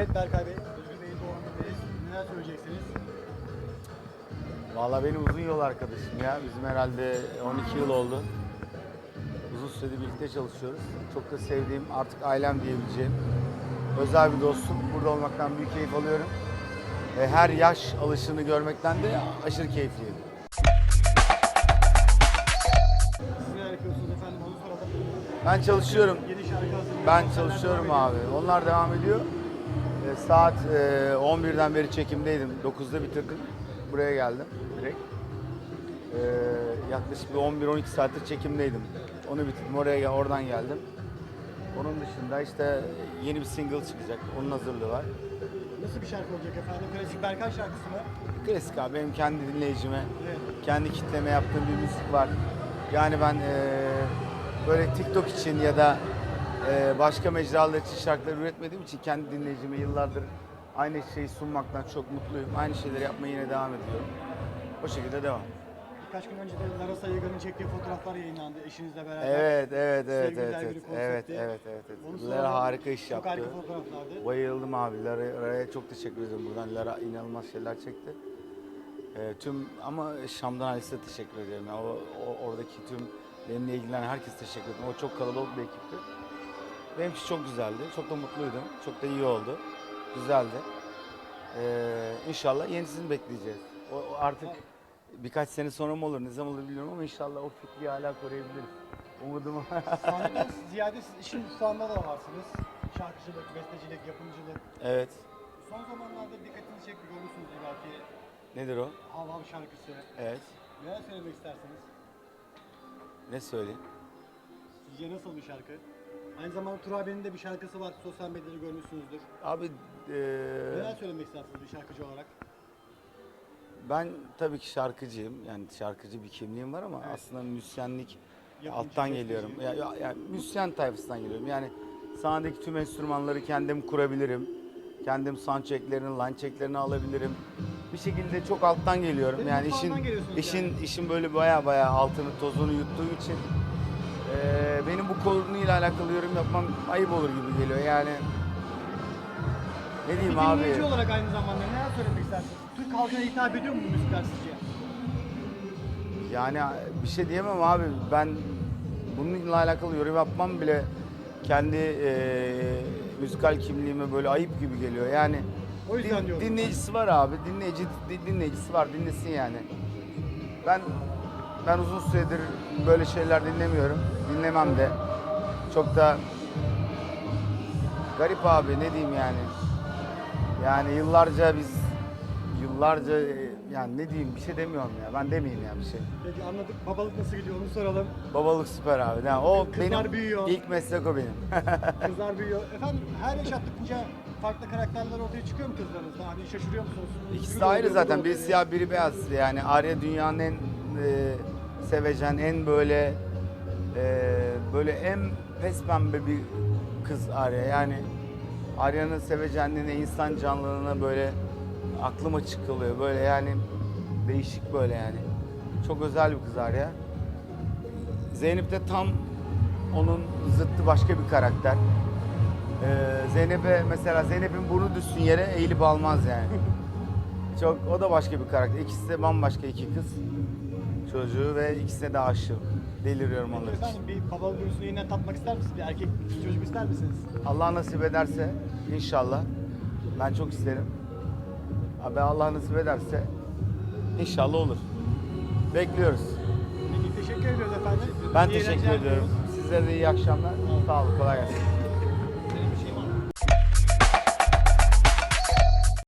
Evet Berkay Bey, Özgür Bey'in doğumundayız. Neler söyleyeceksiniz? Valla benim uzun yol arkadaşım ya. Bizim herhalde 12 yıl oldu. Uzun süredir birlikte çalışıyoruz. Çok da sevdiğim, artık ailem diyebileceğim özel bir dostum. Burada olmaktan büyük keyif alıyorum. Ve her yaş alışını görmekten de aşırı keyifliyim. Siz neler yapıyorsunuz efendim onu soralım. Ben çalışıyorum. Yeni şarkı hazırlıyorsunuz. Ben çalışıyorum abi. Onlar devam ediyor. E, saat e, 11'den beri çekimdeydim. 9'da bitirdim. Buraya geldim direkt. E, yaklaşık bir 11-12 saattir çekimdeydim. Onu bitirdim. Oraya oradan geldim. Onun dışında işte yeni bir single çıkacak. Onun hazırlığı var. Nasıl bir şarkı olacak efendim? Klasik Berkay şarkısı mı? Klasik abi benim kendi dinleyicime, Evet. kendi kitleme yaptığım bir müzik var. Yani ben e, böyle TikTok için ya da e, başka mecralar için şarkılar üretmediğim için kendi dinleyicime yıllardır aynı şeyi sunmaktan çok mutluyum. Aynı şeyleri yapmaya yine devam ediyorum. O şekilde devam. Birkaç gün önce de Larasa Yagan'ın çektiği fotoğraflar yayınlandı eşinizle beraber. Evet, evet, evet, Sevgililer evet, Günü evet, konsepti. evet, evet, evet, evet. Onu Lara harika iş Çok yaptı. harika fotoğraflardı. Bayıldım abi. Lara'ya çok teşekkür ederim buradan. Lara inanılmaz şeyler çekti. Ee, tüm ama Şam'dan Halis'e teşekkür ederim. Yani o, o- oradaki tüm benimle ilgilenen herkes teşekkür ederim. O çok kalabalık bir ekipti. Benim için çok güzeldi. Çok da mutluydum. Çok da iyi oldu. Güzeldi. Ee, inşallah yenisini bekleyeceğiz. O, o artık birkaç sene sonra mı olur, ne zaman olur bilmiyorum ama inşallah o fikri hala koruyabiliriz. Umudum. Sahneden ziyade siz işin mutfağında da varsınız. Şarkıcılık, bestecilik, yapımcılık. evet. Son zamanlarda dikkatinizi çekti görürsünüz belki. Nedir o? Hav Hav şarkısı. Evet. Neler söylemek istersiniz? Ne söyleyeyim? Sizce nasıl bir şarkı? Aynı zamanda Tur abinin de bir şarkısı var. Sosyal medyada görmüşsünüzdür. Abi eee, Neler söylemek istersiniz bir şarkıcı olarak? ben tabii ki şarkıcıyım. Yani şarkıcı bir kimliğim var ama aslında müzisyenlik Yapımcı, alttan besteci. geliyorum. Ya, ya, yani müzisyen tayfasından geliyorum. Yani sahnedeki tüm enstrümanları kendim kurabilirim. Kendim sound checklerini, line checklerini alabilirim. Bir şekilde çok alttan geliyorum. Yani işin geliyorsunuz işin yani. işin böyle baya baya altını tozunu yuttuğu için konuyla alakalı yorum yapmam ayıp olur gibi geliyor. Yani ne Bir diyeyim abi? dinleyici olarak aynı zamanda neler söylemek istersiniz? Türk halkına hitap ediyor mu bu müzikler sizce? Yani bir şey diyemem abi. Ben bununla alakalı yorum yapmam bile kendi eee müzikal kimliğime böyle ayıp gibi geliyor. Yani O yüzden din- diyorum. dinleyicisi var abi. Dinleyici di- dinleyicisi var. Dinlesin yani. Ben ben uzun süredir böyle şeyler dinlemiyorum. Dinlemem de. Çok da garip abi ne diyeyim yani. Yani yıllarca biz yıllarca e, yani ne diyeyim bir şey demiyorum ya. Ben demeyeyim ya bir şey. Peki anladık. Babalık nasıl gidiyor onu soralım. Babalık süper abi. Yani o Kızlar benim büyüyor. ilk meslek o benim. Kızlar büyüyor. Efendim her yaş attıkça farklı karakterler ortaya çıkıyor mu kızlarınızda? Hani şaşırıyor musunuz? İkisi de ayrı zaten. Biri siyah biri beyaz. Yani Arya dünyanın en e, sevecen, en böyle e, böyle en pes pembe bir kız Arya. Yani Arya'nın sevecenliğine, insan canlılığına böyle aklım açık kalıyor. Böyle yani değişik böyle yani. Çok özel bir kız Arya. Zeynep de tam onun zıttı başka bir karakter. Ee, Zeynep'e mesela Zeynep'in burnu düşsün yere eğilip almaz yani. Çok o da başka bir karakter. İkisi de bambaşka iki kız çocuğu ve ikisine de aşığım. Deliriyorum onlar için. efendim bir babalık duyusunu yeniden tatmak ister misiniz? Bir erkek çocuk ister misiniz? Allah nasip ederse inşallah ben çok isterim. Abi Allah nasip ederse inşallah olur. Bekliyoruz. Peki teşekkür ediyoruz efendim. Ben İyi teşekkür eğlenceler ediyorum. diliyoruz. Sizlere de iyi akşamlar. Sağ olun. Kolay gelsin.